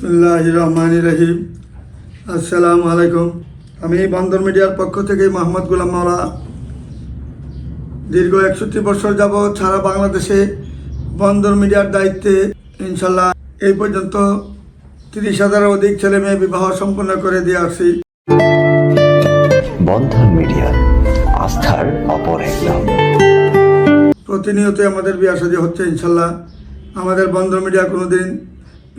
বিসমুল্লাহ রহমান রহিম আসসালামু আলাইকুম আমি বন্দর মিডিয়ার পক্ষ থেকে মোহাম্মদ গুলাম মাওলা। দীর্ঘ একষট্টি বছর যাবৎ সারা বাংলাদেশে বন্দর মিডিয়ার দায়িত্বে ইনশাল্লাহ এই পর্যন্ত তিরিশ হাজারের অধিক ছেলে মেয়ে বিবাহ সম্পন্ন করে দিয়ে আসছি। বন্ধন মিডিয়া আস্থার অপর এক নাম। প্রতিনিয়তই আমাদের বিয়া শাদী হচ্ছে ইনশাল্লাহ। আমাদের বন্ধ মিডিয়া কোনোদিন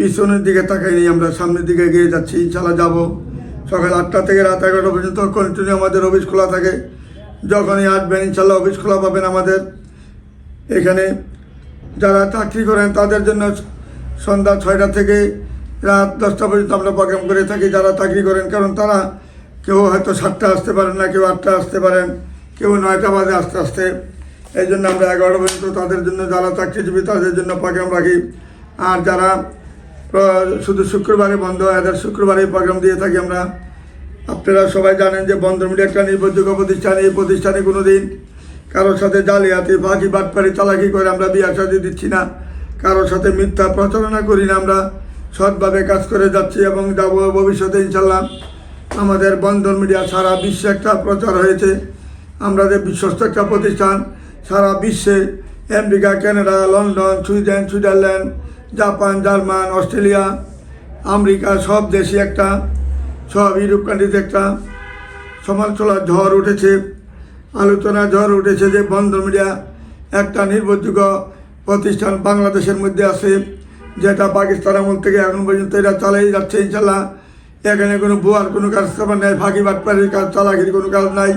পিছনের দিকে তাকাই তাকাইনি, আমরা সামনের দিকে এগিয়ে যাচ্ছি ইনশাল্লাহ যাব। সকাল আটটা থেকে রাত এগারোটা পর্যন্ত কন্টিনিউ আমাদের অফিস খোলা থাকে। যখনই আসবেন ইনশাল্লাহ অফিস খোলা পাবেন আমাদের। এখানে যারা চাকরি করেন, তাদের জন্য সন্ধ্যা ছয়টা থেকে রাত দশটা পর্যন্ত আমরা প্রোগ্রাম করে থাকি। যারা চাকরি করেন, কারণ তারা কেউ হয়তো সাতটা আসতে পারেন না, কেউ আটটা আসতে পারেন, কেউ নয়টা বাজে আস্তে আস্তে। এই জন্য আমরা এগারোটা পর্যন্ত তাদের জন্য যারা চাকরিজীবী, তাদের জন্য প্রোগ্রাম রাখি। আর যারা শুধু শুক্রবারে বন্ধ হয় এদের শুক্রবারে প্রোগ্রাম দিয়ে থাকি আমরা। আপনারা সবাই জানেন যে বন্ধ মিডিয়া একটা নির্ভরযোগ্য প্রতিষ্ঠান, এই প্রতিষ্ঠানে কোনো দিন কারোর সাথে জালিয়াতি, ফাঁকি, বাটপাড়ি, চালাকি করে আমরা বিয়া সাজি দিচ্ছি না। কারোর সাথে মিথ্যা প্রচারণা করি না, আমরা সৎভাবে কাজ করে যাচ্ছি এবং যাব ভবিষ্যতে, ইনশাল্লাহ। আমাদের বন্ধন মিডিয়া সারা বিশ্বে একটা প্রচার হয়েছে। আমরা যে বিশ্বস্ত একটা প্রতিষ্ঠান, সারা বিশ্বে, America, Canada, London, Sweden, Switzerland Japan, German, Australia, America, সব দেশে একটা সব ইউরোপ কান্ট্রিতে একটা সমালোচনার ঝড় উঠেছে আলোচনা ঝড় উঠেছে যে বন্ধ মিডিয়া একটা নির্ভরযোগ্য প্রতিষ্ঠান বাংলাদেশের মধ্যে আছে, যেটা পাকিস্তান আমল থেকে এখন পর্যন্ত এটা চালাই যাচ্ছে ইনশাল্লাহ এখানে কোনো বুয়ার কোনো কাজ খাবার নেই, ফাঁকি বাটপাড়ির কাজ, চালাকির কোনো কাজ নাই।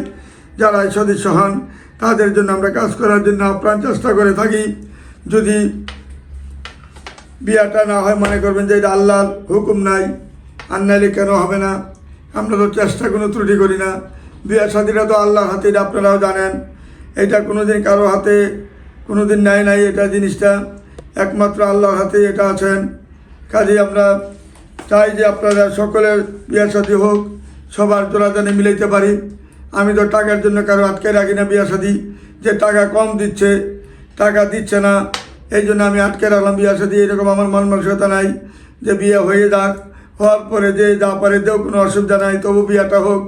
যারা সদস্য হন, তাদের জন্য আমরা কাজ করার জন্য আপ্রাণ চেষ্টা করে থাকি। যদি বিয়াটা না হয় মনে করবেন যে এটা আল্লাহর হুকুম নাই। আর নাইলে কেন হবে না? আমরা তো চেষ্টা কোনো ত্রুটি করি না। বিয়া সাথীরা তো আল্লাহর হাতে, এটা আপনারাও জানেন। এটা কোনো দিন কারও হাতে কোনো দিন নাই নাই এটা জিনিসটা। একমাত্র আল্লাহর হাতে এটা আছেন। কাজে আমরা চাই যে আপনারা সকলের বিয়া সাথী হোক, সবার জোড়া জানে মিলাইতে পারি। আমি তো টাকার জন্য কারও আটকে রাখি না বিয়া সাথী। যে টাকা কম দিচ্ছে, টাকা দিচ্ছে না এই জন্য আমি আটকে রাখলাম, বিয়া সাথী এরকম আমার মন মানসিকতা নাই যে বিয়ে হয়ে যাক, হওয়ার পরে যে যা পারে দেও, কোনো অসুবিধা নাই, তবু বিয়াটা হোক,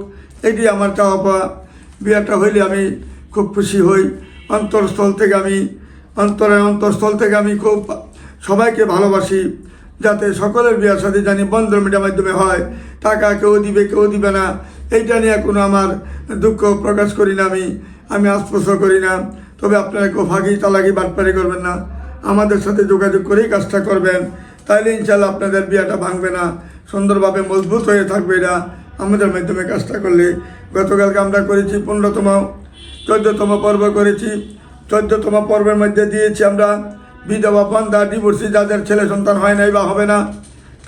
এটি আমার চাওয়া পাওয়া। বিয়াটা হইলে আমি খুব খুশি হই। অন্তরস্থল থেকে আমি, অন্তরের অন্তরস্থল থেকে আমি খুব সবাইকে ভালোবাসি, যাতে সকলের বিয়ার সাথে জানি বন্ধ মিডিয়ার মাধ্যমে হয়। টাকা কেউ দিবে কেউ দিবে না, এইটা নিয়ে কোনো আমার দুঃখ প্রকাশ করি না আমি আমি আস্পষ্ট করি না। তবে আপনারা কেউ ফাঁকি চালাকি বাটপারি করবেন না। আমাদের সাথে যোগাযোগ করেই কাজটা করবেন। তাইলে ইনশাল্লাহ আপনাদের বিয়াটা ভাঙবে না। সুন্দরভাবে মজবুত হয়ে থাকবে এটা আমাদের মাধ্যমে কাজটা করলে। গতকালকে আমরা করেছি পনেরোতম, চোদ্দতম পর্ব করেছি। চোদ্দতম পর্বের মধ্যে দিয়েছি আমরা বিধবা বন্ধা ডিভোর্সি যাদের ছেলে সন্তান হয় নাই বা হবে না,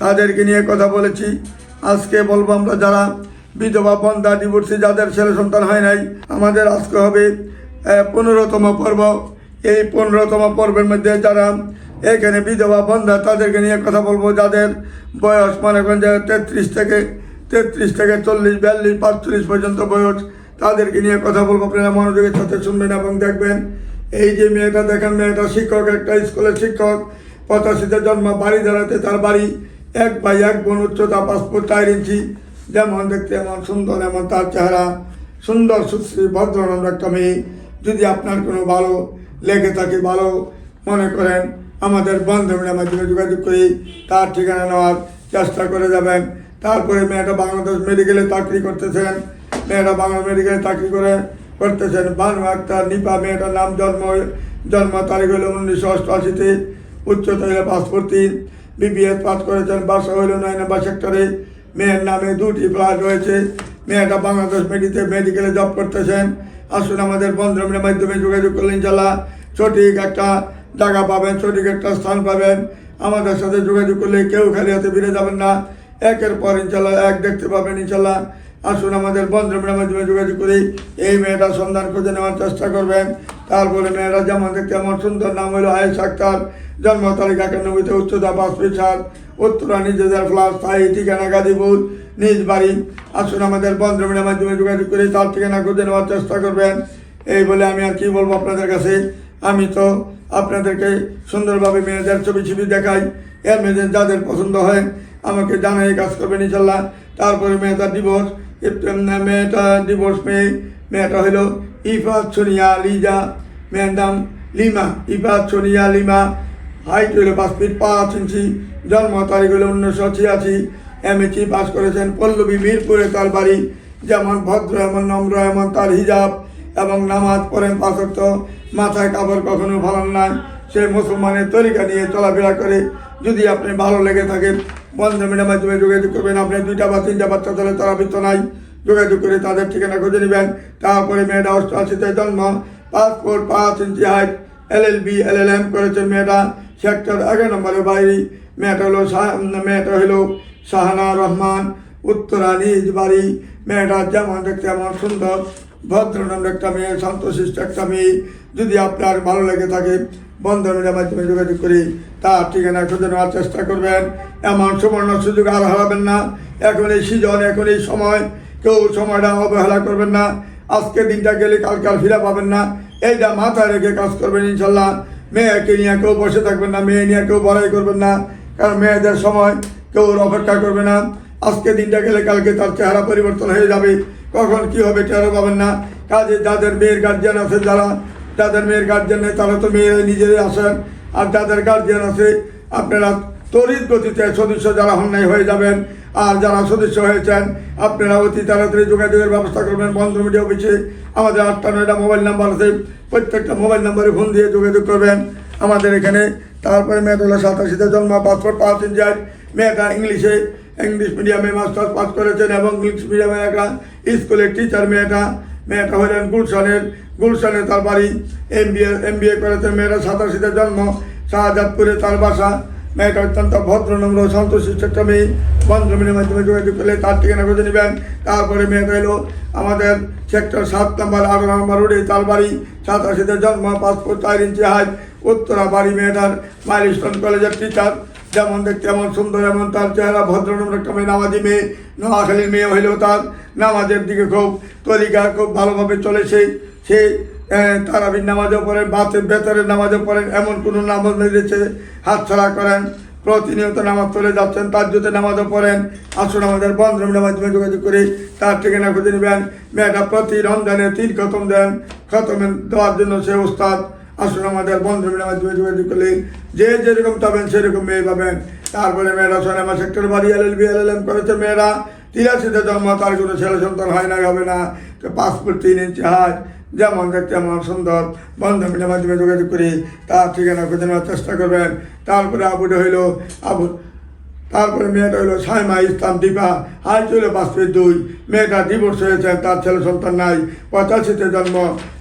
তাদেরকে নিয়ে কথা বলেছি। আজকে বলব আমরা যারা বিধবা বন্ধা ডিভোর্সি যাদের ছেলে সন্তান হয় নাই, আমাদের আজকে হবে পনেরোতম পর্ব। এই পনেরোতম পর্বের মধ্যে যারা এখানে বিধবা বন্ধা, তাদেরকে নিয়ে কথা বলব। যাদের বয়স মনে করেন যে তেত্রিশ থেকে তেত্রিশ থেকে চল্লিশ, বিয়াল্লিশ, পাঁচচল্লিশ পর্যন্ত বয়স, তাদেরকে নিয়ে কথা বলব। আপনারা মনোযোগের সাথে শুনবেন এবং দেখবেন। এই যে মেয়েটা, দেখেন মেয়েটা শিক্ষক, একটা স্কুলের শিক্ষক। পঁচাশিতে জন্ম, বাড়ি দাঁড়াতে তার বাড়ি এক বাই এক বোন, উচ্চতা পাসপোর্ট চার ইঞ্চি। যেমন দেখতে এমন সুন্দর, এমন তার চেহারা। সুন্দর, সুশ্রী, ভদ্রনম্র একটা মেয়ে। যদি আপনার কোনো ভালো লেগে থাকে ভালো মনে করেন। আমাদের বান্ধবীর মাধ্যমে যোগাযোগ করি, তার ঠিকানা নেওয়ার চেষ্টা করে যাবেন। তারপরে মেয়েটা বাংলাদেশ মেডিকেলে চাকরি করতেছেন। মেয়েটা বাংলা মেডিকেলে চাকরি করে করতেছেন। বানু আক্তার, নিপা মেয়েটার নাম জন্ম জন্ম তারিখ হলো উনিশশো অষ্টআশিতে। উচ্চতা হলো পাসপোর্ট বিবিএস পাস করেছেন, বাসা হইল নয় নম্বর সেক্টরে। মেয়ের নামে দুটি ফ্ল্যাট রয়েছে। মেয়েটা বাংলাদেশ মেডিতে মেডিকেলে জব করতেছেন। আসুন আমাদের বন্ধুদের মাধ্যমে যোগাযোগ করলেন ইনশাল্লাহ সঠিক একটা জায়গা পাবেন, সঠিক একটা স্থান পাবেন। আমাদের সাথে যোগাযোগ করলে কেউ খালি হাতে ফিরে যাবেন না। একের পর ইনশাল্লাহ এক দেখতে পাবেন ইনশাল্লাহ। আসুন আমাদের বন্ধুদের মাধ্যমে যোগাযোগ করি। এই মেয়েটার সন্ধান খুঁজে নেওয়ার চেষ্টা করবেন। তারপরে মেয়েরা যেমন দেখতে আমার সুন্দর, নাম হলো আয়েশ আক্তার। জন্ম তারিখ একানব্বইতে উচ্চতা পাঁচ ফিট উত্তরা নিজেদের ফ্লাস স্থায়ী ঠিকানা গাজীপুর, নিজ বাড়ি। আসুন আমাদের বন্ধুদের মাধ্যমে যোগাযোগ করে। তার ঠিকানা খুঁজে নেওয়ার চেষ্টা করবেন। এই বলে আমি আর কি বলব আপনাদের কাছে? আমি তো আপনাদেরকে সুন্দরভাবে মেয়েদের ছবি ছবি দেখাই। এর মেয়েদের যাদের পছন্দ হয়, আমাকে জানাই কাজ করবেন, ইনশাল্লাহ। তারপরে মেয়েটা ডিভোর্স মেয়েটা ডিভোর্স মেয়ে, মেয়েটা হলো ইফাত সোনিয়া লিজা। মেয়ের নাম লিমা ইফাত সোনিয়া লিমা। হাইট হলো পাঁচ ফিট পাঁচ ইঞ্চি, জন্ম তারিখ হলো উনিশশো ছিয়াশি। এমএসি পাস করেছেন পল্লবী মিরপুরে তার বাড়ি। যেমন ভদ্র, এমন নম্র, এমন তার হিজাব। এবং নামাজ পড়েন পাঁচক্ত মাথায় কাপড় কখনো ভালো নাই সে মুসলমানের তরিকা নিয়ে চলাফেরা করে। যদি আপনি ভালো লেগে থাকেন, বন্ধ মিডিয়ার মাধ্যমে যোগাযোগ করবেন। আপনি দুইটা বা তিনটা বাচ্চা তাহলে তারা বৃত্ত নাই যোগাযোগ করে তাদের ঠিকানা খুঁজে নেবেন। তারপরে মেয়েটা অষ্টআশিতে জন্ম, পাসপোর্ট পাঁচ inch height L L B L L M করেছেন মেয়েটা। সেক্টর এগারো নম্বরের বাইরে। মেয়েটা হলো মেয়েটা হলো শাহানা রহমান, উত্তরা নিজ বাড়ি। মেয়েটা যেমন দেখতে এমন সুন্দর। ভদ্রনাম একটা মেয়ে, শান্তশিষ্ট একটা মেয়ে। যদি আপনার ভালো লেগে থাকে, বন্ধনের মাধ্যমে যোগাযোগ করি। তার ঠিকানা খুঁজে নেওয়ার চেষ্টা করবেন। এমন সুবর্ণ সুযোগ আর হারাবেন না। এখন এই সিজন, এখন এই সময়। কেউ সময়টা অবহেলা করবেন না। আজকে দিনটা গেলে কালকে আর ফিরে পাবেন না। এইটা মাথায় রেখে কাজ করবেন ইনশাল্লাহ। মেয়েকে নিয়ে কেউ বসে থাকবেন না, মেয়ে নিয়ে কেউ বড়াই করবেন না। কারণ মেয়েদের সময় কেউ অপেক্ষা করবে না। আজকে দিনটা গেলে কালকে তার চেহারা পরিবর্তন হয়ে যাবে। কখন কি হবে টেরও পাবেন না? কাজে যাদের মেয়ের গার্জিয়ান আছে যারা, যাদের মেয়ের গার্জিয়ান নেই তারা তো মেয়েরা নিজেরাই আসেন আর যাদের গার্জিয়ান আছে, আপনারা তড়িৎ গতিতে সদস্য যারা অন্যায় হয়ে যাবেন। আর যারা সদস্য হয়েছেন, আপনারা অতি তাড়াতাড়ি যোগাযোগের ব্যবস্থা করবেন বন্ধ মিডিয়া অফিসে। আমাদের আটটা, নয়টা মোবাইল নাম্বার আছে। প্রত্যেকটা মোবাইল নাম্বারে ফোন দিয়ে যোগাযোগ করবেন। আমাদের এখানে, তারপরে মেয়েটা সাতাশিতে জন্ম, পাসপোর্ট পাঁচ ইঞ্চার মেয়েটা ইংলিশে। ইংলিশ মিডিয়ামে মাস্টার্স পাস করেছেন এবং ইংলিশ মিডিয়ামে একটা স্কুলের টিচার মেয়েটা মেয়েটা হলেন গুলশানের, গুলশানে তার বাড়ি M B A M B A করেছেন মেয়েটা সাতাশিতে জন্ম, শাহজাদপুরে তার বাসা, মেয়েটা অত্যন্ত ভদ্র, নম্র সন্তোষিষ্ট একটা মেয়ে বন্ধমিনের মাধ্যমে যোগাযোগ করলে তার ঠিকানা খুঁজে নেবেন। তারপরে মেয়েটা এলো আমাদের সেক্টর সাত নম্বর আট নম্বর রোডে তার বাড়ি, সাতাশিতে জন্ম, পাসপোর্ট চার ইঞ্চি হাইট উত্তরা বাড়ি মেয়েটার মাইলস্টোন কলেজের টিচার যেমন দেখতে এমন সুন্দর, এমন তার চেহারা ভদ্র নম্র একটা মেয়ে, নামাজি মেয়ে নোয়াখালীর মেয়ে হইলেও তার নামাজের দিকে খুব তরিকা খুব ভালোভাবে চলেছে সে তারাবির নামাজও পড়েন, বাতের বেতরের নামাজও পড়েন, এমন কোনো নামাজ মেরেছে হাতছাড়া করেন, প্রতিনিয়ত নামাজ চলে যাচ্ছেন তার জুতে নামাজও পড়েন আসুন আমাদের বন্ধনের মাধ্যমে যোগাযোগ করে তার ঠিকানা খুঁজে নেবেন। মেয়েটা প্রতি রমজানে তিন খতম দেন, খতম দেওয়ার জন্য সে উস্তাদ আসুন আমাদের বন্ধনের মাধ্যমে যোগাযোগ করলে যে যেরকম পাবেন সেরকম মেয়ে পাবেন। তারপরে মেয়েরা সোনামা সেক্টর বাড়ি এল L B, L L M করেছে মেয়েরা। তিরাশিতে জন্ম, তার কোনো ছেলে সন্তান হয় না, হবে না। তো পাসপোর্ট তিন ইঞ্চি হাত, যেমন দেখতে আমার সুন্দর। বন্ধনের মাধ্যমে যোগাযোগ করি তার ঠিকানা খুঁজে নেওয়ার চেষ্টা করবেন। তারপরে আবুটা হইল, আবু তারপরে মেয়েটা হলো সাইমা ইসলাম দীপা হাই ছিল বাস্তবের দুই। মেয়েটা ডিভোর্স হয়েছে, তার ছেলে সন্তান নাই। পঁচাশিতে জন্ম।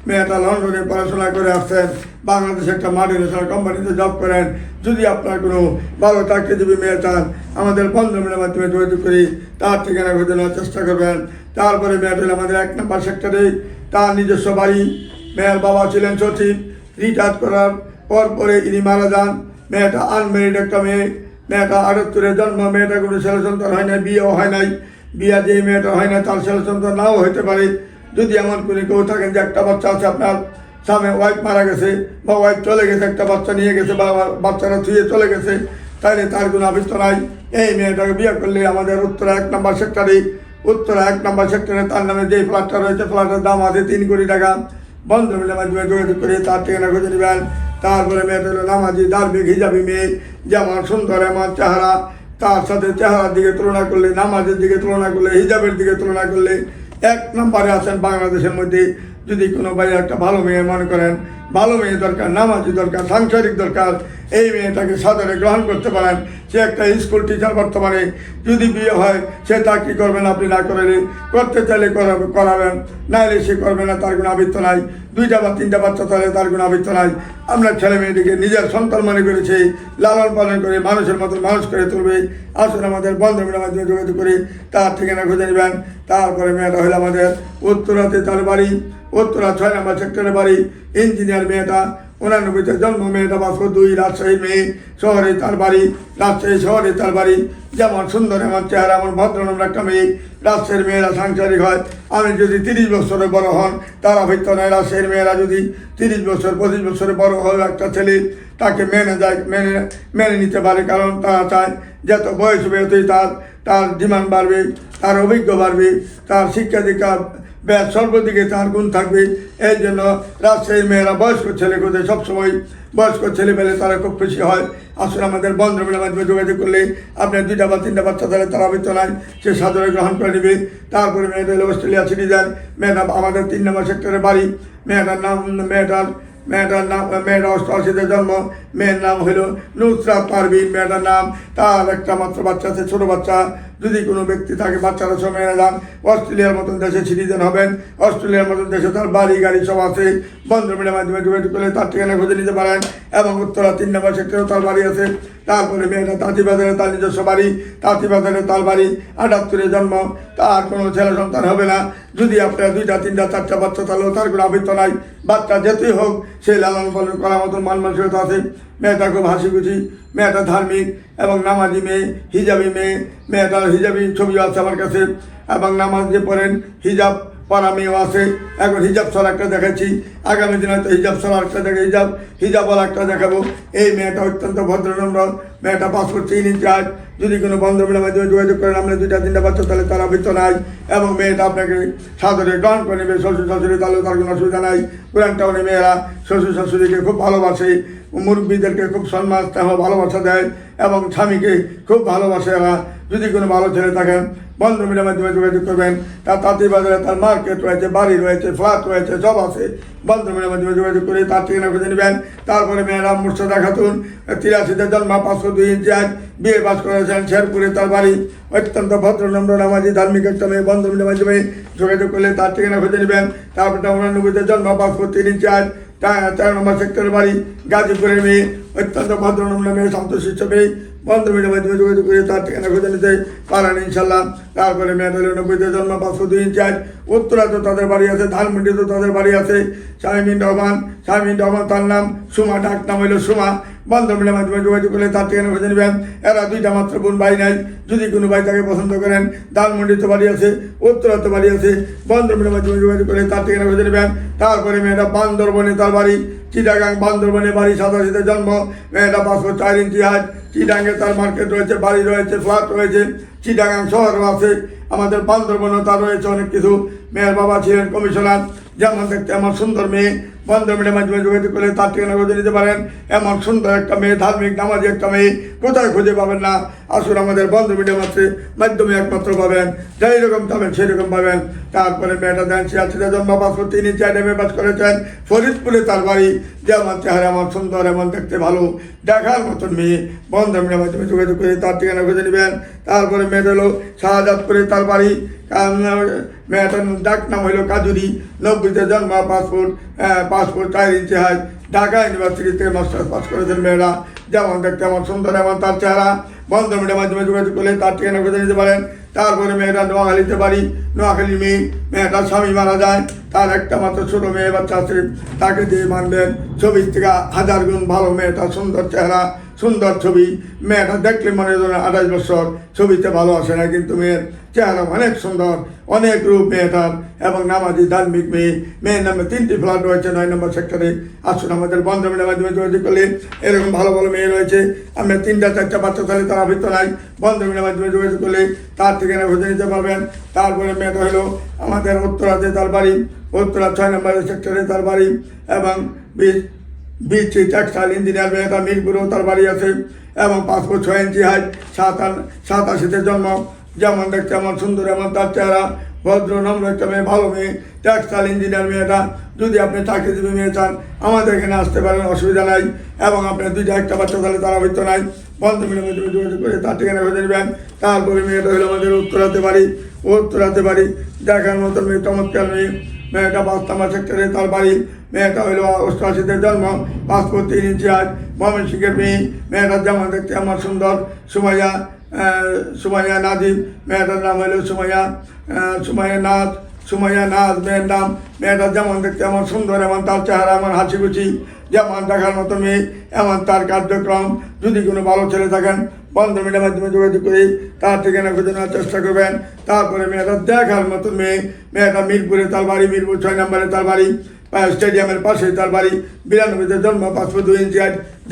মেয়েটা লন্ডনে পড়াশোনা করে আসছেন। বাংলাদেশে একটা মাল্টিনেশনাল কোম্পানিতে জব করেন। যদি আপনার কোনো ভালো চাকরিজীবী মেয়ে চান, আমাদের বন্ধনের মাধ্যমে যোগাযোগ করি। তার ঠিকানা খুঁজে নেওয়ার চেষ্টা করবেন। তারপরে মেয়েটা হলো আমাদের এক নম্বর সেক্টরে তার নিজস্ব বাড়ি। মেয়ের বাবা ছিলেন সচিব। রিটায়ার করার পর পরে ইনি মারা যান। মেয়েটা আনমেরিড একটা মেয়ে। মেয়েটা আটাত্তরে জন্ম, মেয়েটা কোনো ছেলে সন্তান হয় না বিয়েও হয় নাই। বিয়া যে মেয়েটা হয় না তার ছেলে সন্তান নাও হতে পারে। যদি এমন কোনো কেউ থাকেন যে একটা বাচ্চা আছে, আপনার স্বামী ওয়াইফ মারা গেছে বা ওয়াইফ চলে গেছে, একটা বাচ্চা নিয়ে গেছে বা বাচ্চারা থুয়ে চলে গেছে তাহলে তার কোনো আবিষ্ট নাই। এই মেয়েটাকে বিয়ে করলে আমাদের উত্তরা এক নম্বর সেক্টরে, উত্তরা এক নম্বর সেক্টরে তার নামে যে ফ্ল্যাটটা রয়েছে ফ্ল্যাটের দাম আছে তিন কোটি টাকা। বন্ধ মিলে মাধ্যমে যোগাযোগ করে তার ঠিকানা খুঁজে নেবেন। তারপরে মেয়েটা হলো নামাজি ধার্মিক হিজাবি মেয়ে, যেমন সুন্দর আমার চেহারা। তার সাথে চেহারার দিকে তুলনা করলে, নামাজের দিকে তুলনা করলে, হিজাবের দিকে তুলনা করলে, এক নম্বরে আছেন বাংলাদেশের মধ্যে। যদি কোনো ভাই একটা ভালো মেয়ে মনে করেন ভালো মেয়ে দরকার, নামাজি দরকার, সাংসারিক দরকার। এই মেয়েটাকে সাদরে গ্রহণ করতে পারেন। সে একটা স্কুল টিচার বর্তমানে, যদি বিয়ে হয়, সে তা কী করবেন আপনি না করলে করতে চাইলে করাবে করাবেন, নাইলে সে করবে না, তার কোনো আবৃত্ত নাই। দুইটা বা তিনটা বাচ্চা তাহলে তার কোনো আবৃত্ত নাই। আমরা ছেলে মেয়েটিকে নিজের সন্তান মনে করেছি লালন পালন করে মানুষের মতো মানুষ করে তুলবে। আসুন আমাদের বন্ধুদের মাধ্যমে যোগাযোগ করে তার ঠিকানা খুঁজে নেবেন। তারপরে মেয়েটা হলো আমাদের উত্তরাতে তার বাড়ি, উত্তরা ছয় নম্বর সেক্টরের বাড়ি, ইঞ্জিনিয়ার মেয়েটা উনানব্বইতে জন্ম মেয়েটা বাস্ক দুই রাজশাহী মেয়ে, শহরে তার বাড়ি, রাজশাহী শহরে তার বাড়ি। যেমন সুন্দর এমন চেহারা, এমন ভদ্রনম্র একটা মেয়ে। রাজশাহীর মেয়েরা সাংসারিক হয়। আমি যদি তিরিশ বছরে বড় হন, তারা হইতো নয় রাজশাহীর মেয়েরা যদি তিরিশ বছর, পঁচিশ বছরে বড় হয় একটা ছেলে, তাকে মেনে যায়, মেনে মেনে নিতে পারে। কারণ তারা চায়, যত বয়স হবে যতই তার তার ডিমান্ড বাড়বে, তার অভিজ্ঞ বাড়বে, তার শিক্ষা দীক্ষা সর্বদিকে তার গুণ থাকবে। এই জন্য রাজশাহীর মেয়েরা বয়স্ক ছেলে কোথায় সবসময় বয়স্ক ছেলে পেলে তারা খুব খুশি হয়। আসলে আমাদের বন্ধুমের মাধ্যমে যোগাযোগ করলে আপনার দুইটা বা তিনটা বাচ্চা তাহলে তারা হয়তো নাই সে সাদরে গ্রহণ করে নেবে। তারপরে হলো অস্ট্রেলিয়া সিটিজেন মেয়েটা আমাদের তিন নম্বর সেক্টরে বাড়ি। মেয়েটার নাম, মেয়েটার মেয়েটার নাম, মেয়েটা অষ্টআশিতে জন্ম। মেয়ের নাম হলো নুসরাত পারভিন। মেয়েটার নাম তার একটা মাত্র বাচ্চা আছে, ছোটো বাচ্চা। যদি কোনো ব্যক্তি থাকে, বাচ্চারা সব মেয়েরা যান অস্ট্রেলিয়ার মতন দেশে সিটিজেন হবেন। অস্ট্রেলিয়ার মতন দেশে তার বাড়ি, গাড়ি সব আছে। বন্ধুমিলের মাধ্যমে যোগাযোগ করলে তার ঠিকানা খুঁজে নিতে পারেন এবং উত্তরা তিন নম্বর সেক্টরেও তার বাড়ি আছে। তারপরে মেয়েটা তাঁতিবাজারে তার নিজস্ব বাড়ি। তাঁতিবাজারে তার বাড়ি, আটাত্তরে জন্ম। তার কোনো ছেলে সন্তান হবে না। যদি আপনার দুইটা, তিনটা, চারটা বাচ্চা তাহলেও তার কোনো আবৃত্ত নাই। বাচ্চা যেতেই হোক সেই লালন পালন করার মতন মান মানসিকতা আছে। মেয়েটা খুব হাসি খুশি মেয়েটা ধার্মিক। এবং নামাজি মেয়ে, হিজাবি মেয়ে, মেয়েটার হিজাবি ছবি আছে আমার কাছে। এবং নামাজ যে পড়েন, হিজাব পরা মেয়েও আছে। এখন হিজাব ছাড়া একটা দেখেছি আগামী দিনে তো হিজাব ছাড়া একটা দেখে হিজাব হিজাবওয়ালা একটা দেখাবো। এই মেয়েটা অত্যন্ত ভদ্রনম্র। মেয়েটা পাসপোর্ট তিন চায় যদি কোনো বান্ধবীর মাধ্যমে যোগাযোগ করেন আমরা দুইটা, তিনটা বাচ্চা, তাহলে তারা বৃত্ত নাই এবং মেয়েটা আপনাকে সাদরে গ্রহণ করে নেবে, শ্বশুর শাশুড়ি, তাহলে তার কোনো অসুবিধা নাই। পুরান টাউনে মেয়েরা শ্বশুর শাশুড়িকে খুব ভালোবাসে, মুরব্বীদেরকে খুব সম্মান ভালোবাসা দেয় এবং স্বামীকে খুব ভালোবাসে এরা। যদি কোনো ভালো ছেলে থাকেন বন্ধুমিলের মাধ্যমে যোগাযোগ করবেন। তার তাঁতি বাজারে তার মার্কেট রয়েছে, বাড়ি রয়েছে, ফ্ল্যাট রয়েছে, সব আছে। বন্ধুমিলের মাধ্যমে যোগাযোগ করে তার ঠিকানা খুঁজে নেবেন। তারপরে মেয়েরা মুর্শদা খাতুন। তিরাশিতে জন্ম, পাঁচশো দুই ইঞ্চি আজ বিয়ে পাস করেছেন শেরপুরে তার বাড়ি। অত্যন্ত ভদ্রনম্র নামাজি, ধার্মিক একটা মেয়ে। বন্ধুমিলের মাধ্যমে যোগাযোগ করলে তার ঠিকানা খুঁজে নেবেন। তারপরে উনানব্বইতে জন্ম পাসপোর্ট তিন ইঞ্চি আজ তা- তেরো নম্বর সেক্টরের বাড়ি, গাজীপুরের মেয়ে। অত্যন্ত ভদ্রনম্র মেয়ে সন্তোষিষ্ট মেয়ে বন্ধুমিলের মাধ্যমে যোগাযোগ করে তার ঠিকানা খুঁজে নিতে পারেন ইনশাল্লাহ। তারপরে মেয়াদ হলো নব্বইতে জন্ম, পাঁচশো দুই ইঞ্চার্জ উত্তরা তো তাদের বাড়ি আছে, ধানমন্ডি তো তাদের বাড়ি আছে। শামিন রহমান শামিন রহমান তার নাম, সুমা, ডাক নাম হইল সুমা। বন্ধুমিলের মাধ্যমে যোগাযোগ করলে তার ঠিকানা খুঁজে নেবেন। এরা দুইটা মাত্র বোন ভাই নাই। যদি কোনো ভাই তাকে পছন্দ করেন ধানমন্ডিতে বাড়ি আছে উত্তরাতে বাড়ি আছে বন্ধুমিলের মাধ্যমে যোগাযোগ করলে তার ঠিকানা খুঁজে নেবেন। তারপরে মেয়েটা বান্দরবনে তার বাড়ি, চিটাগাং বান্দরবনে বাড়ি, সাদা সাতাশিতে জন্ম। মেয়েটা পাঁচশো চার ইঞ্চি হাজ চিটাঙ্গে তার মার্কেট রয়েছে, বাড়ি রয়েছে, ফ্ল্যাট রয়েছে, চিটাগাং শহরও আছে। আমাদের বান্দরবনেও তার রয়েছে অনেক কিছু। মেয়ের বাবা ছিলেন কমিশনার। যেমন দেখতে আমার সুন্দর মেয়ে। বন্ধুমিলের মাধ্যমে যোগাযোগ করলে তার ঠিকানা খুঁজে নিতে পারেন। এমন সুন্দর একটা মেয়ে, ধার্মিক, নামাজি একটা মেয়ে, কোথায় খুঁজে পাবেন না? আসুন আমাদের বন্ধুমিলের মাত্রে মাধ্যমে একমাত্র পাবেন। যাই রকম পাবেন সেই রকম পাবেন। তারপরে মেয়েটা দেন ছিয়াশিতে জন্ম করতে তিনি এমএ পাস করেছেন। ফরিদপুরে তার বাড়ি যেমন চেহারা এমন সুন্দর, এমন দেখতে ভালো, দেখার মতন মেয়ে। বন্ধ বন্ধুমিলের মাধ্যমে যোগাযোগ করে তার ঠিকানা খুঁজে নেবেন। তারপরে মেয়েটা হলো শাহজাদপুরে তার বাড়ি। মেয়েটার ডাক নাম হইল কাজুরি। নব্বইতে জন্ম পাসপোর্ট পাসপোর্ট চার ইঞ্চি ঢাকা ইউনিভার্সিটি থেকে মাস্টার্স পাস করেছেন মেয়েরা। যেমন দেখতে আমার সুন্দর এমন তার চেহারা, বন্ধ মিডিয়ার মাধ্যমে যোগাযোগ করলে তার ঠিকানা খুঁজে নিতে পারেন। তারপরে মেয়েটা নোয়াখালীতে বাড়ি নোয়াখালী মেয়ে, মেয়েটার স্বামী মারা যায়। তার একটা মাত্র ছোটো মেয়ে, বাচ্চা আছে, তাকে দিয়ে মানবেন ছবির থেকে হাজার গুণ ভালো মেয়েটা সুন্দর চেহারা, সুন্দর ছবি। মেয়েটা দেখলে মনে হয় আঠাশ বছর, ছবিতে ভালো আসে না, কিন্তু মেয়ের চেহারা অনেক সুন্দর, অনেক রূপ মেয়েটার এবং নামাজি ধার্মিক মেয়ে, মেয়ের নামে তিনটি ফ্ল্যাট রয়েছে, নয় নম্বর সেক্টরে আসুন, আমাদের বন্ধমিলের মাধ্যমে যোগাযোগ করলে। এরকম ভালো ভালো মেয়ে রয়েছে। আমরা তিনটা, চারটা বাচ্চা তাহলে তার আবৃত্ত নাই। বন্ধমিলের মাধ্যমে যোগাযোগ করলে তার ঠিকানা খুঁজে নিতে পারবেন। তারপরে মেয়েটা হলো আমাদের উত্তরাতে তার বাড়ি। উত্তরা ছয় নম্বর সেক্টরে তার বাড়ি, এবং বীজ বিচি টেক্সটাইল ইঞ্জিনিয়ার মেয়েটা মিরপুরেও তার বাড়ি আছে, এবং পাসপোর্ট ছয় ইঞ্চি হাইট সাতান সাতাশিতে জন্ম। যেমন দেখতে আমার সুন্দর, আমার তার চেহারা, ভদ্র, নম্র একটা মেয়ে, ভালো মেয়ে টেক্সটাইল ইঞ্জিনিয়ার মেয়েটা। যদি আপনি চাকরিজীবী মেয়ে চান আমাদের এখানে আসতে পারেন, অসুবিধা নাই। এবং আপনার দুইটা, একটা বাচ্চা তাহলে তারা হইতো নাই। বন্ধু মিলে মাধ্যমে যোগাযোগ করে তার ঠিকানা খুঁজে নেবেন। তারপরে মেয়েটা হলো আমাদের উত্তরাতে বাড়ি উত্তরাতে পারি দেখার মতো মেয়ে, চমৎকার মেয়ে। মেয়েটা নম্বর সেক্টরে তার বাড়ি। মেয়েটা হইল অষ্টআশিতে জন্ম পাসপোর্ট তিন ইঞ্চি আজ ময়মনসিংহের মেয়ে। মেয়েটা যেমন দেখতে আমার সুন্দর। সুমাইয়া সুমাইয়া নাজিব মেয়েটার নাম হলো সুমাইয়া সুমাইয়া নাথ সুমাইয়া নাথ মেয়ের নাম, মেয়েটা যেমন দেখতে আমার সুন্দর, এমন তার চেহারা, এমন হাসি খুশি যেমন দেখার মতো মেয়ে, এমন তার কার্যক্রম। যদি কোনো ভালো ছেলে থাকেন বন্ধু মিলের মাধ্যমে যোগাযোগ করে তার ঠিকানা খুঁজে নেওয়ার চেষ্টা করবেন। তারপরে মেয়েটা দেখার মতো মেয়ে, মেয়েটা মিরপুরে তার বাড়ি, মিরপুর ছয় নম্বরে তার বাড়ি, স্টেডিয়ামের পাশে তার বাড়ি, বিরানব্বইতে জন্ম পাঁচ ফুট দুই ইঞ্চি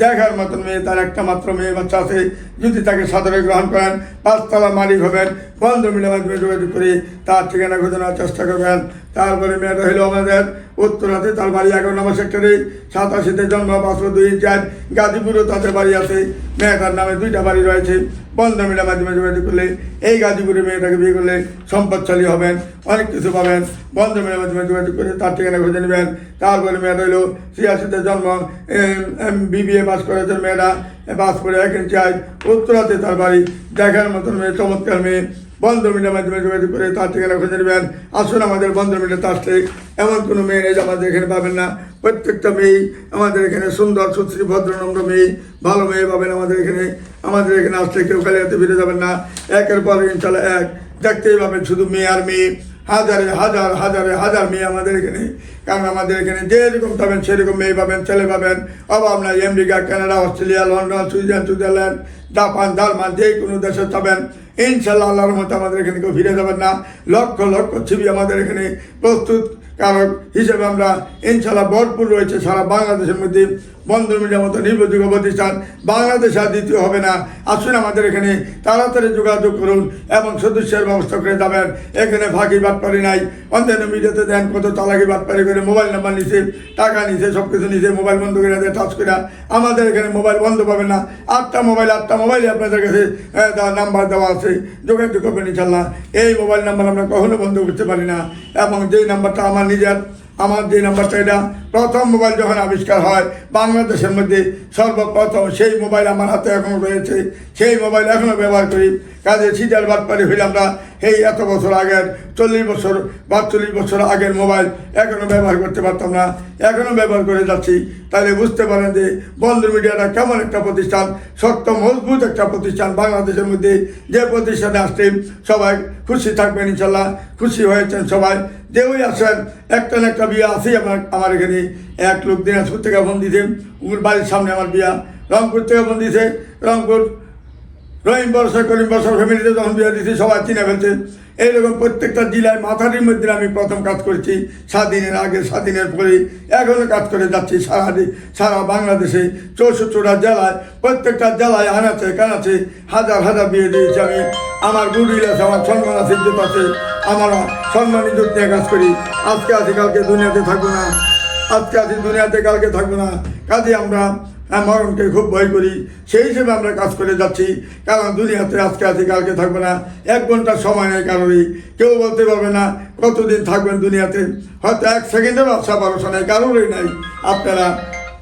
দেখার মতন মেয়ে, তার একটা মাত্র মেয়ে বাচ্চা আছে। যদি তাকে সাদরে গ্রহণ করেন, পাঁচতলা মালিক হবেন, বন্ধ মিলে মাধ্যমে যোগাযোগ করে তার ঠিকানা নেওয়ার চেষ্টা করবেন। তারপরে মেয়েটা হলো আমাদের উত্তরাতে, তার বাড়ি এগারো নম্বর সেক্টরে। সাতাশিতে জন্ম পাঁচ দুই চার গাজীপুরও তাদের বাড়ি আছে। মেয়েটার নামে দুইটা বাড়ি রয়েছে। বন্ধ মিলে মাধ্যমে যোগাযোগ করলে এই গাজীপুরে মেয়েটাকে বিয়ে করলে সম্পদশালী হবেন, অনেক কিছু পাবেন। বন্ধ মিলে মাধ্যমে যোগাযোগ করে তার ঠিকানা খুঁজে নেবেন। তারপরে মেয়েটা হলো ছিয়াশিতে জন্ম বিবিএ পাস করেছেন মেয়েরা পাস করে ইঞ্চি হাইট উত্তরাতে তার বাড়ি দেখার মতন মেয়ে, চমৎকার মেয়ে। বন্ধ মিলের মাধ্যমে যোগাযোগ করে তার ঠিকানা খুঁজে নেবেন। আসুন আমাদের বন্ধ মিলে আসলে এমন কোনো মেয়ে নেই আমাদের এখানে পাবেন না। প্রত্যেকটা মেয়েই আমাদের এখানে সুন্দর, সুশ্রী ভদ্রনম্র মেয়ে। ভালো মেয়ে পাবেন আমাদের এখানে। আমাদের এখানে আসলে কেউ কালিয়াতে ফিরে যাবেন না। একের পর ইনশাল্লাহ এক। দেখতেই পাবেন শুধু মেয়ে আর মেয়ে। হাজারে, হাজার হাজারে, হাজার মেয়ে আমাদের এখানে। কারণ আমাদের এখানে যেরকম পাবেন, সেরকম মেয়ে পাবেন, ছেলে পাবেন। অভাব নাই America Canada Australia London Switzerland Switzerland Japan German যে কোনো দেশে যাবেন ইনশাল্লাহ আল্লাহর মতো আমাদের এখানে কেউ ফিরে যাবেন না। লক্ষ লক্ষ ছবি আমাদের এখানে প্রস্তুত। কারক হিসেবে আমরা ইনশাল্লাহ ভরপুর রয়েছে সারা বাংলাদেশের মধ্যে। বন্ধ মিডিয়ার মতো নির্ভরযোগ্য প্রতিষ্ঠান বাংলাদেশ আর দ্বিতীয় হবে না। আসুন আমাদের এখানে তাড়াতাড়ি যোগাযোগ করুন এবং সদস্যের ব্যবস্থা করে যাবেন। এখানে ফাঁকি বাটপারি নাই। অন্যান্য মিডিয়াতে দেন কত তালাকি বাটপারি করে। মোবাইল নাম্বার নিছে টাকা নিছে সব কিছু নিছে মোবাইল বন্ধ করে দেয় টাচ করে। আমাদের এখানে মোবাইল বন্ধ পাবেন না। আটটা মোবাইল, আটটা মোবাইলই আপনাদের কাছে নাম্বার দেওয়া আছে। যোগাযোগ করবেন ইনশাল্লাহ এই মোবাইল নাম্বার আমরা কখনো বন্ধ করতে পারি না। এবং যেই নাম্বারটা আমার নিজের আমার যে নাম্বারটা এটা প্রথম মোবাইল যখন আবিষ্কার হয়, বাংলাদেশের মধ্যে সর্বপ্রথম সেই মোবাইল আমার হাতে এখনও রয়েছে। সেই মোবাইল এখনও ব্যবহার করি। কাজে সিজার বাটপারি হইলে আমরা এই এত বছর আগের চল্লিশ বছর বাচ্চল্লিশ বছর আগের মোবাইল এখনও ব্যবহার করতে পারতাম না এখনও ব্যবহার করে যাচ্ছি। তাহলে বুঝতে পারেন যে বন্ধ মিডিয়াটা কেমন একটা প্রতিষ্ঠান, শক্ত, মজবুত একটা প্রতিষ্ঠান বাংলাদেশের মধ্যে। যে প্রতিষ্ঠানে আসছে সবাই খুশি থাকবেন ইনশাল্লাহ, খুশি হয়েছেন সবাই। যেই আসেন, একটা না একটা বিয়ে আছেই আমার আমার এখানে। এক লোক দিনাজপুর থেকে ফোন ওর বাড়ির সামনে আমার বিয়া। রংপুর থেকে ফোন দিছে রংপুর রহিম বর্ষা করিম বর্ষা ফ্যামিলিতে যখন বিয়ে দিয়েছি, সবাই চিনে ফেলছে। এইরকম প্রত্যেকটা জেলায় মাথাটির মধ্যে আমি প্রথম কাজ করেছি। স্বাধীনের আগে, স্বাধীনের পরে এখনও কাজ করে যাচ্ছি সারা সারা বাংলাদেশে। চৌষট্টিটা জেলায়, প্রত্যেকটা জেলায় আনাচে কানাচে হাজার হাজার বিয়ে দিয়েছি আমি। আমার গুডিল আছে আমার সম্মান আছে ইজ্জত আছে। আমার সম্মান ইজ্জত নিয়ে কাজ করি। আজকে আছি, কালকে দুনিয়াতে থাকব না। আজকে আছি, দুনিয়াতে, কালকে থাকব না। কাজে আমরা হ্যাঁ, মরণকে খুব ভয় করি। সেই হিসেবে আমরা কাজ করে যাচ্ছি। কারণ দুনিয়াতে আজকে আছি কালকে থাকবে না। এক ঘণ্টা সময় নেই কারোরই। কেউ বলতে পারবে না কতদিন থাকবেন দুনিয়াতে। হয়তো এক সেকেন্ডেরও আশা ভরসা নেই কারোরই নাই। আপনারা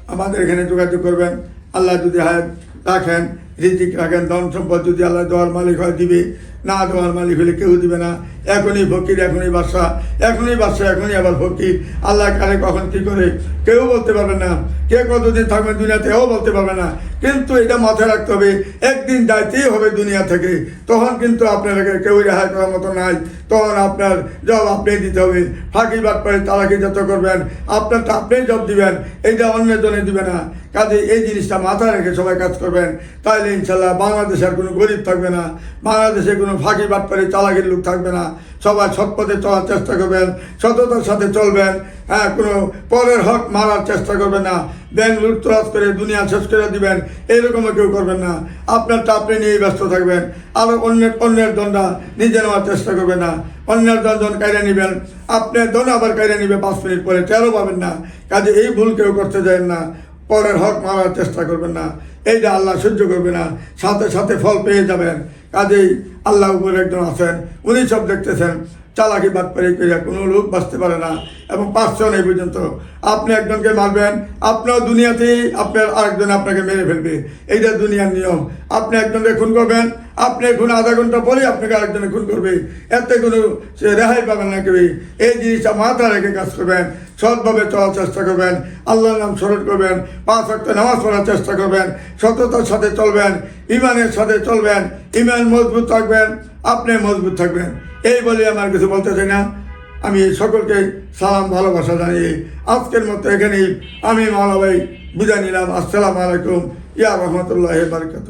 আমাদের এখানে যোগাযোগ করবেন। আল্লাহ যদি হায়াত রাখেন রিজিক রাখেন ধন সম্পদ যদি আল্লাহ দেওয়ার মালিক হয় দিবে। না দেওয়ার মালিক হলে কেউ দিবে না। এখনই ফকির, এখনই বাদশা এখনই বাদশা এখনই আবার ফকির। আল্লাহ কারে কখন কি করে? কেউ বলতে পারবে না। কে কতদিন থাকবে দুনিয়াতে এও বলতে পারবে না। কিন্তু এটা মাথায় রাখতে হবে, একদিন যাইতেই হবে দুনিয়া থেকে। তখন কিন্তু আপনাকে কেউ রেহাই করার মতো নাই। তখন আপনার জব আপনি দিতে হবে। ফাঁকি বাদ করে তালাকি যত করবেন, আপনার আপনারটা আপনিই জব দিবেন, এইটা অন্যের জন্য দিবে না। কাজে এই জিনিসটা মাথায় রেখে সবাই কাজ করবেন। তাহলে ইনশাল্লাহ বাংলাদেশে আর কোনো গরিব থাকবে না। বাংলাদেশে কোনো ফাঁকি বাদ করে চালাকির লোক থাকবে না। সবাই সৎ পথে চলার চেষ্টা করবেন, সততার সাথে চলবেন। হ্যাঁ কোনো পরের হক মারার চেষ্টা করবেন না। ব্যাংক লুটতরাজ করে দুনিয়া শেষ করে দিবেন। এইরকমও কেউ করবেন না। আপনার আপনারটা আপনি নিয়েই ব্যস্ত থাকবেন। আরও অন্যের অন্যের দণ্ডা নিজে নেওয়ার চেষ্টা করবেন না। অন্যের দণ্ডন কাইরে নেবেন। আপনার দণ্ড আবার কাইরে নিবে পাঁচ মিনিট পরে। টেরও পাবেন না। কাজে এই ভুল কেউ করতে যায় না। পরের হক মারার চেষ্টা করবেন না। এইটা আল্লাহ সহ্য করবে না। সাথে সাথে ফল পেয়ে যাবেন। কাজেই আল্লাহ উপরে একজন আছেন, উনি সব দেখতেছেন, চালাকি বাদ পারি কোনো লোক বাঁচতে পারে না। এবং পাঁচজন এই পর্যন্ত। আপনি একজনকে মারবেন, আপনার দুনিয়াতেই আপনার আরেকজন আপনাকে মেরে ফেলবে। এইটা দুনিয়ার নিয়ম। আপনি একজনকে খুন করবেন, আপনি খুন আধা ঘণ্টা পরে আপনাকে আরেকজনে খুন করবে। এতে কোনো সে রেহাই পাবেন না কেউই। এই জিনিসটা মাথা রেখে কাজ করবেন, সৎভাবে চলার চেষ্টা করবেন, আল্লাহর নাম স্মরণ করবেন, পাঁচ ওয়াক্ত নামাজ পড়ার চেষ্টা করবেন, সততার সাথে চলবেন, ইমানের সাথে চলবেন, ইমান মজবুত থাকবেন, আপনি মজবুত থাকবেন। এই বলে আমার কিছু বলতে চাই না। আমি সকলকে সালাম ভালোবাসা জানিয়ে আজকের মতো এখানেই আমি মাওলা ভাই বিদায় নিলাম। আসসালামু আলাইকুম। ইয়া রহমতুল্লাহ বারকাত।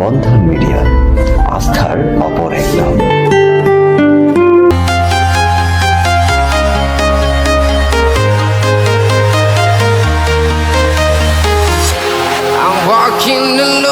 বন্ধন মিডিয়া আস্থার অপর এক নাম। I'm walking alone,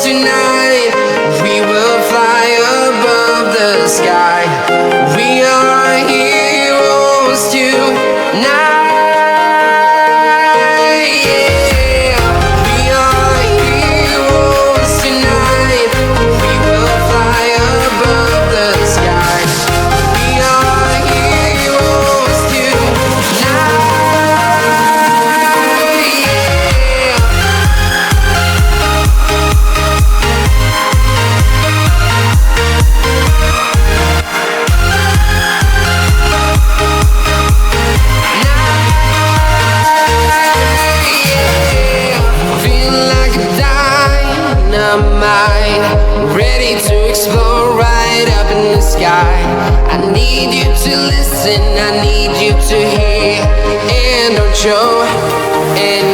tonight. We will fly above the sky. To listen, I need you to hear, and don't show any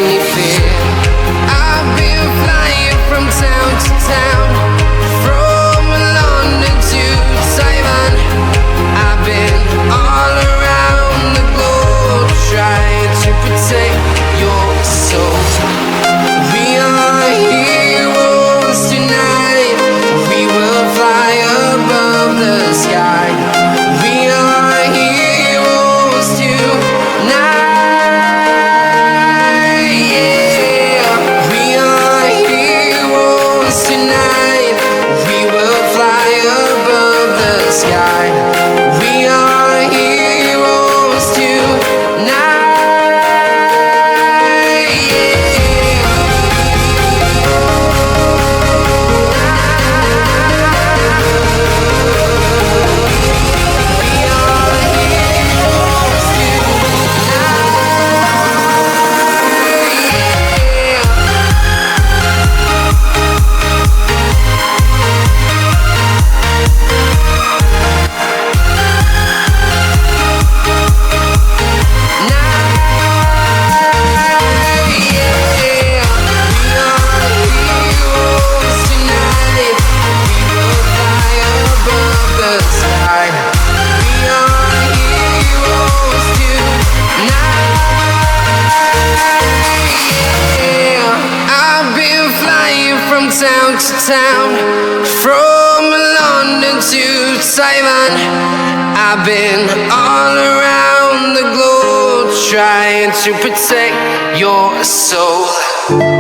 to protect your soul.